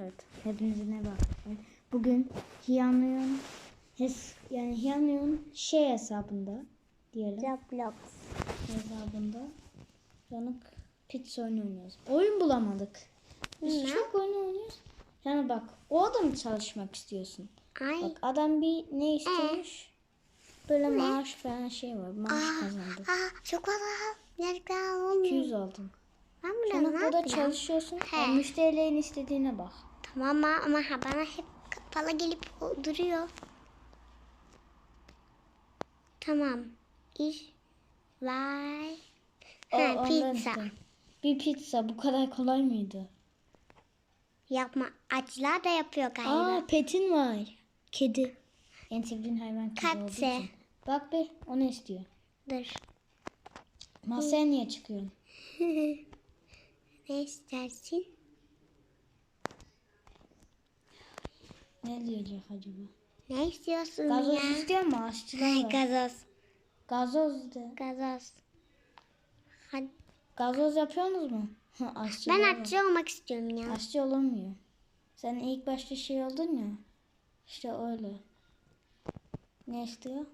Evet. Hepinize ne bak. Bugün Hiyanlı'nın hes yani Hiyanlı'nın şey hesabında diyelim. Roblox. hesabında yanık pizza oyunu oynuyoruz. Oyun bulamadık. Biz Ne? çok oyun oynuyoruz. Yani bak o da mı çalışmak istiyorsun? Ay. Bak adam bir ne istiyormuş? Böyle maaş falan şey var. Maaş Aa, kazandı. aa, çok fazla gerçekten olmuyor. 200 aldın. Ben burada Sonra ne burada yapacağım? çalışıyorsun. He. Müşterilerin istediğine bak. Tamam ama, ama ha, bana hep para gelip duruyor. Tamam. İş. Vay. O- Ha, pizza. işte. Bir pizza bu kadar kolay mıydı? Yapma. Acılar da yapıyor galiba. Aa petin var. Kedi. En sevdiğin hayvan kedi olduğu Katse. için. Bak be o ne istiyor? Dur. Masaya niye çıkıyorsun? ne istersin? Ne diyecek acaba? Ne istiyorsun Gazoz ya? istiyor mu? Aşçılar var. gazoz. Gazoz de. Gazoz. Hadi. Gazoz yapıyorsunuz mu? Aşçılar Ben var. aşçı olmak istiyorum ya. Aşçı olamıyor. Sen ilk başta şey oldun ya. İşte öyle. Ne istiyor?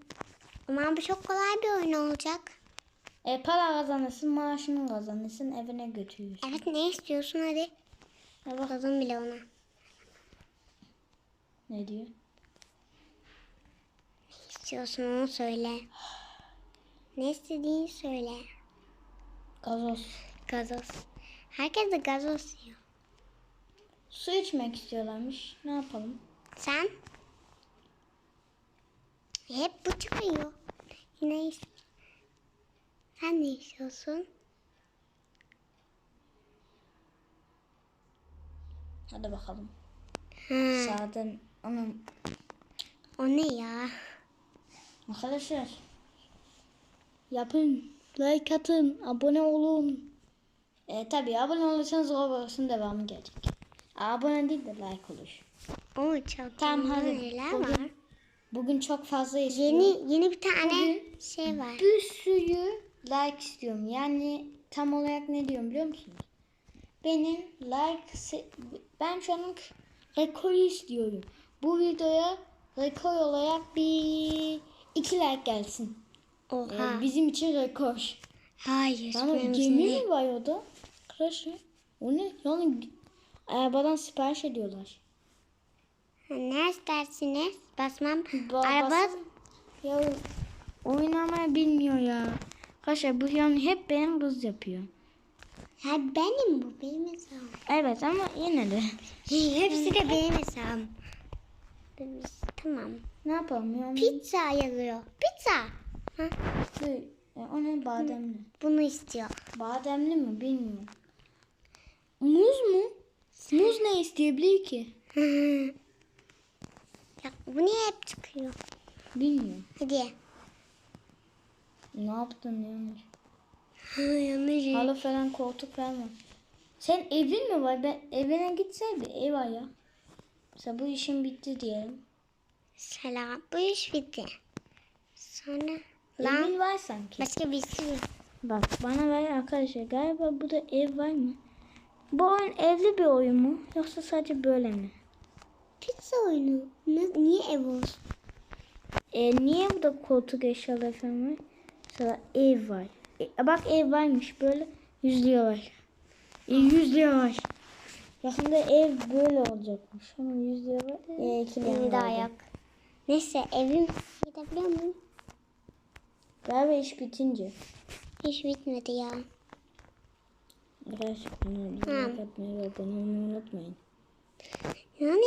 Ama bu çok kolay bir oyun olacak. E para kazanırsın, maaşını kazanırsın, evine götürüyorsun. Evet ne istiyorsun hadi. Bak Bakalım bile ona. ne diyor? Ne istiyorsun onu söyle. Ne istediğini söyle. Gazoz. Gazoz. Herkes de gazoz yiyor. Su içmek istiyorlarmış. Ne yapalım? Sen? Hep bu çıkıyor. Yine is- Sen ne istiyorsun? Hadi bakalım. Ha, Zaten onun o ne ya? arkadaşlar yapın, like atın, abone olun. E tabi abone olursanız Roblox'un devamı gelecek. Abone değil de like olur. O çok Tamam hadi. neler Bugün, var? bugün çok fazla istiyorum. Yeni yeni bir tane Bugün- şey var. Bir sürü like istiyorum. Yani tam olarak ne diyorum biliyor musunuz? Benim like ben şu an rekoru istiyorum. Bu videoya rekor olarak bir iki like gelsin. Oha. Ee, bizim için rekor. Hayır. Yani benim gemi mi var orada? Crash O ne? Yani arabadan sipariş ediyorlar. Ne istersiniz? Basmam. Ba- Araba Ya oynamayı bilmiyor ya. Arkadaşlar bu yani hep benim kız yapıyor. Ha benim bu benim hesabım. Evet ama yine de. Hepsi de benim hesabım. Tamam. Ne yapalım yani? Pizza yazıyor. Pizza. Ha, Dur, e, o ne bademli? bunu istiyor. Bademli mi bilmiyorum. Muz mu? Muz ne isteyebilir ki? ya, bu niye hep çıkıyor? Bilmiyorum. Hadi. Ne yaptın yanlış? Yanlış. Halı falan koltuk var. Sen evin mi var? Ben evine gitseydi ev var ya. Mesela bu işin bitti diyelim. Selam. Bu iş bitti. Sonra lan Evin var sanki. başka bir sürü. Bak bana ver arkadaşlar. Galiba bu da ev var mı? Bu oyun evli bir oyun mu? Yoksa sadece böyle mi? Pizza oyunu. Ne- niye ev olsun? E, niye burada koltuk eşyaları falan var? Mesela ev var. E, bak ev varmış böyle yüzlüyorlar. E, yüzlüyorlar. Yakında ev böyle olacakmış. Ama yüzlüyorlar. E, tane vardı. ayak. Neyse evim gidebiliyor muyum? Galiba iş bitince. Hiç bitmedi ya. Gerçekten öyle. Like atmayı ve abone olmayı unutmayın. Yani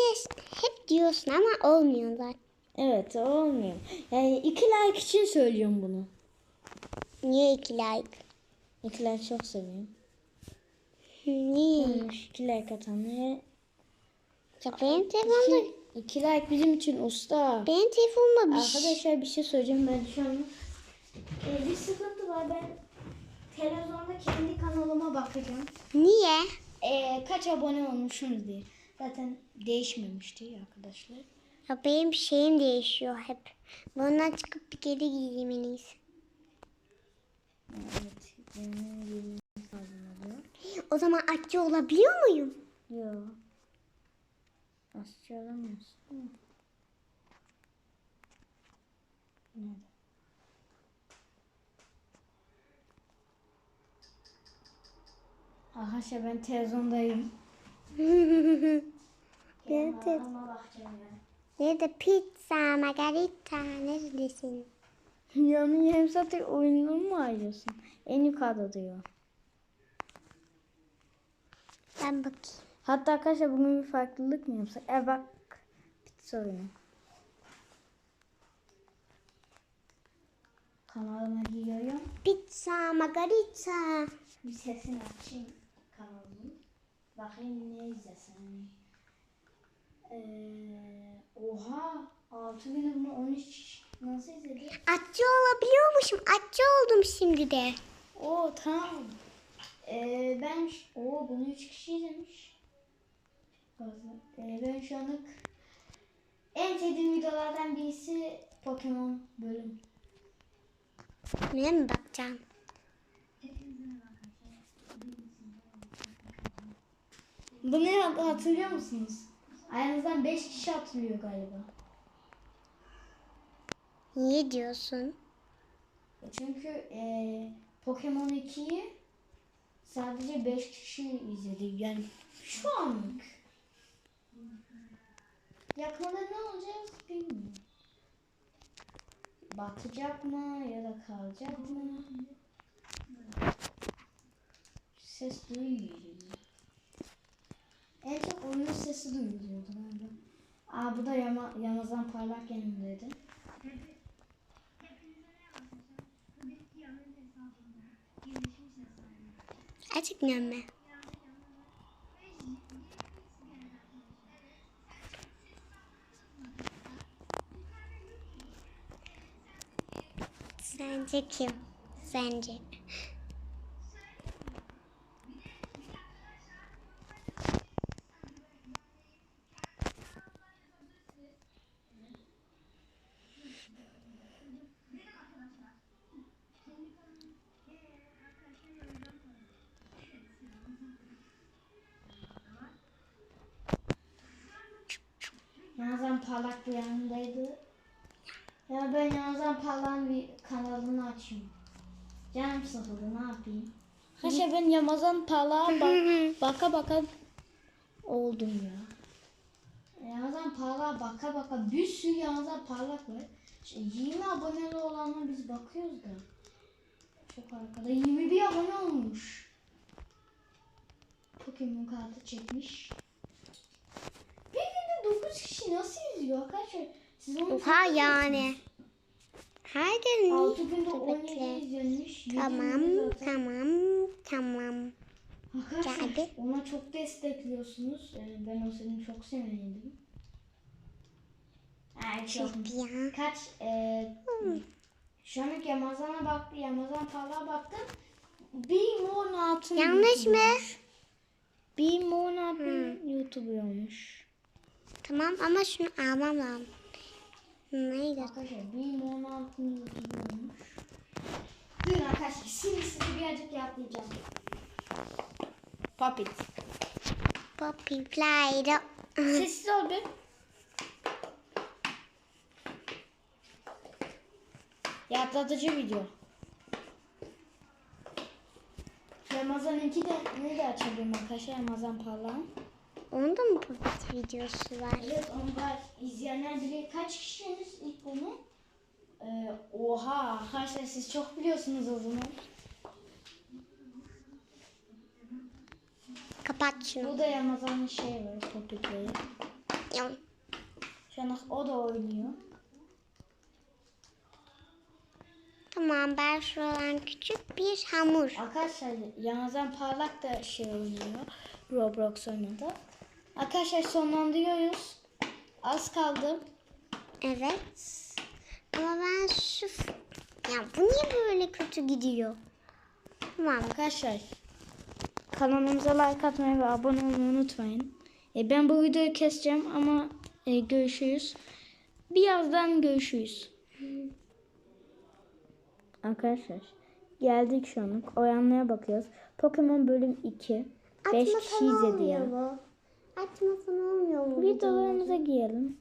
hep diyorsun ama olmuyor zaten. Evet olmuyor. Yani iki like için söylüyorum bunu. Niye iki like? İki like çok seviyorum. Niye? Olmuş. İki like atanlara Ya benim telefonda, İki, iki like bizim için usta. benim telefonda bir şey. Arkadaşlar bir şey söyleyeceğim ben şu an. Ee, bir sıkıntı var ben televizyonda kendi kanalıma bakacağım. Niye? Ee, kaç abone olmuşsunuz diye. Zaten değişmemişti arkadaşlar. Ya benim şeyim değişiyor hep. Bundan çıkıp bir geri giyeyim en iyisi. Evet. Benim gibi lazım oluyor. O zaman aşçı olabiliyor muyum? Yok. Asçı alamıyorsun. değil mi? Nerede? Arkadaşlar ben televizyondayım. Ben. Nerede pizza, margarita, neredesin? Yani yarım saattir oyununu mu arıyorsun? En yukarıda diyor. Ben bakayım. Hatta arkadaşlar bugün bir farklılık mı yapsak? E bak pizza oyunu. Kanalıma giriyorum. Pizza, margarita. Bir sesini açayım kanalımın. Bakayım ne izlesin. Ee, oha 6 bin bunu 13 nasıl izledi? Atçı olabiliyormuşum. Atçı oldum şimdi de. Oo tamam. Ee, ben o bunu 3 kişi izlemiş. Ee, ben şu anlık en sevdiğim videolardan birisi Pokemon bölüm. Neye mi bakacağım? Bunu hat- hatırlıyor musunuz? Aranızdan 5 kişi hatırlıyor galiba. Niye diyorsun? Çünkü e, Pokemon 2'yi sadece 5 kişi izledi. Yani şu anlık. Yakında ne olacağız bilmiyorum. Batacak mı ya da kalacak mı? Ses duyuyorum. En çok oyun sesi duyuluyordu galiba. Aa bu da Yama, Yamazan Parlak yanımdaydı. Gerçekten mi? Sence kim? Sence? Yalnızdan Parlak bir yanındaydı. Ya ben Yalnızdan Parlak'ın bir kanalını açayım. Canım sıkıldı ne yapayım? Haşa ben Yamazan Parlak'a bak, baka baka oldum ya. Yamazan Parlak'a baka baka bir sürü Yamazan Parlak var. İşte 20 aboneli olanlar biz bakıyoruz da. Çok arkada 21 abone olmuş. Pokemon kartı çekmiş. Bir günde 9 kişi nasıl izliyor arkadaşlar? Siz onu Oha yani. Haydi 6 günde Dur 17 bekle. izlenmiş. Tamam, tamam, tamam. Arkadaşlar Geldi. ona çok destekliyorsunuz. Ee, ben o senin çok sevindim. Ay çok. Ya. Kaç e, şu anlık Yamazan'a baktı. Yamazan Parlak'a baktım. Bir mon altın Yanlış mı? Bir mon altın YouTuber olmuş. Tamam ama şunu almam lazım. Neydi? Arkadaşlar altın YouTuber olmuş. Durun arkadaşlar şimdi sizi birazcık yapmayacağım. Puppet. Poppy Play-Doh. Sessiz ol be. Yatlatıcı video. Ramazan 2 de ne de açabilirim arkadaşlar Ramazan Parlağın. Onda mı Poppy videosu var? Evet onu var. İzleyenler bile kaç kişisiniz ilk bunu? Ee, oha arkadaşlar siz çok biliyorsunuz o zaman. Kapat şunu. Bu da Ramazan'ın şey var popitleri. Yok. Şu an o da oynuyor. Tamam ben şuradan küçük bir hamur. Arkadaşlar Ramazan Parlak da şey oynuyor. Roblox oynadı. Arkadaşlar sonlandırıyoruz. Az kaldı. Evet. Ama ben şu... Ya bu niye böyle kötü gidiyor? Tamam. Arkadaşlar kanalımıza like atmayı ve abone olmayı unutmayın. E, ben bu videoyu keseceğim ama e, görüşürüz. Birazdan görüşürüz. Arkadaşlar geldik şu anlık. Oyanmaya bakıyoruz. Pokemon bölüm 2. 5 kişi izledi ya. Açmasan olmuyor mu? Videolarımıza girelim.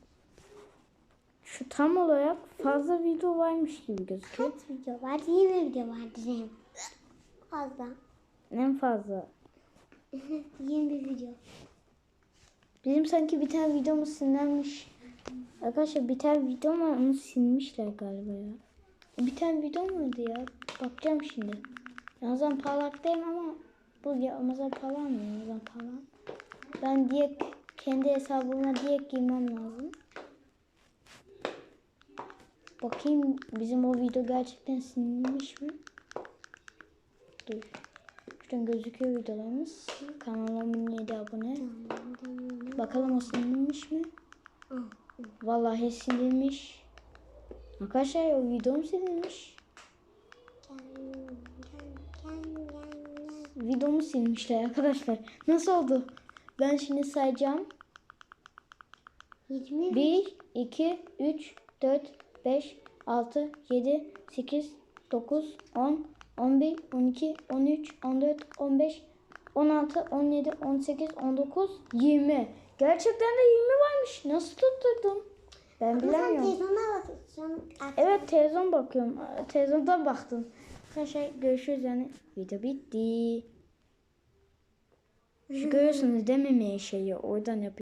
Şu tam olarak fazla video varmış gibi gözüküyor. Kaç video var? 20 video vardır en fazla. En fazla. 20 video. Bizim sanki bir tane videomuz silinmiş. Arkadaşlar bir tane video var onu silmişler galiba ya. Bir tane video muydu ya? Bakacağım şimdi. Ramazan parlak değil ama bu ya Ramazan parlak mı? Ramazan parlak. Ben diye kendi hesabıma diye girmem lazım. Bakayım bizim o video gerçekten silinmiş mi? Dur. Şuradan gözüküyor videolarımız. Kanalıma 7 abone. Bakalım o silinmiş mi? Vallahi silinmiş. Arkadaşlar o videom silinmiş. Videomu silmişler arkadaşlar. Nasıl oldu? Ben şimdi sayacağım. 20 1, 2, 3, 4, 5, 6, 7, 8, 9, 10, 11, 12, 13, 14, 15, 16, 17, 18, 19, 20. Gerçekten de 20 varmış. Nasıl tutturdum? Ben Sen bilemiyorum. telefonuna bak. Şu an Evet televizyon bakıyorum. Televizyondan baktım. Arkadaşlar görüşürüz yani. Video bitti. Görüyorsunuz değil mi şeyi? Oradan yapıyorum.